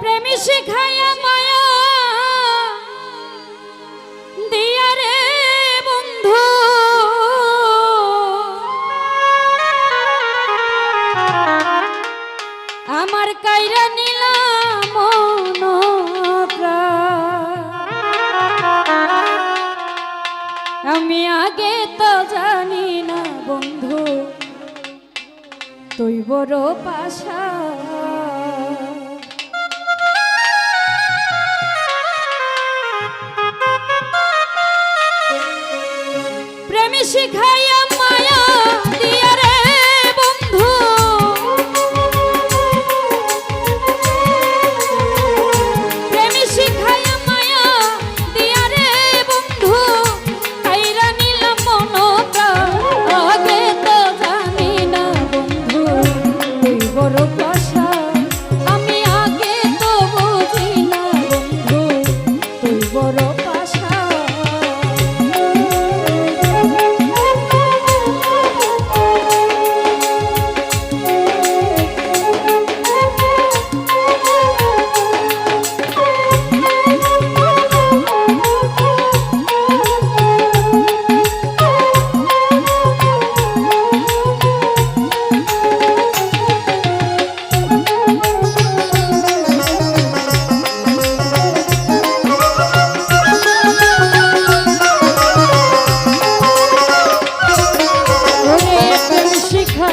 প্রেমী শিখাইয়া মায়া। দিয়া রে বন্ধু। আমার কাইরা নিলাম আমি আগে তো জানি না বন্ধু, তুই বড় পাশা। প্রেমী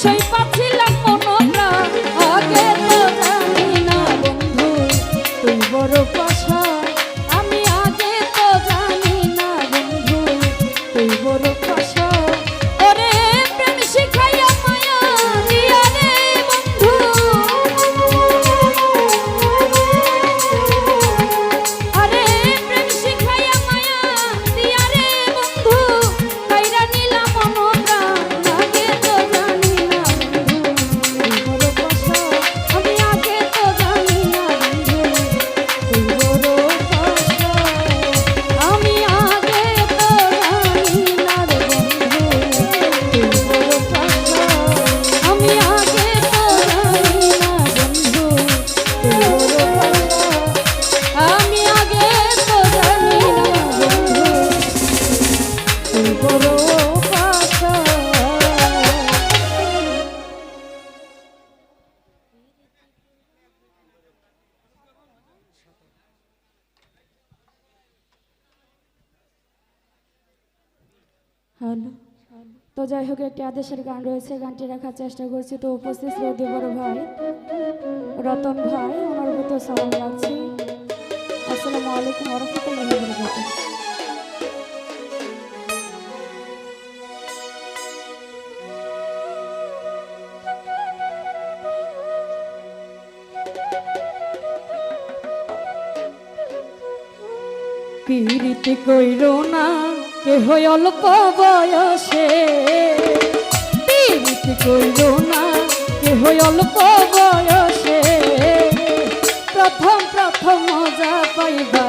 shape তো যাই হোক, একটি আদেশের গান রয়েছে। গানটি রাখার চেষ্টা করছি। তো উপস্থিত শ্রদ্ধে বড় ভাই, রতন ভাই, ওনার মতো সালাম রাখছি। আসসালামু আলাইকুম পিরিতি কইর না কেহ অল্প বয়সে। পিরিতি কইর না কেহ অল্প বয়সে। প্রথম প্রথম মজা পাইবা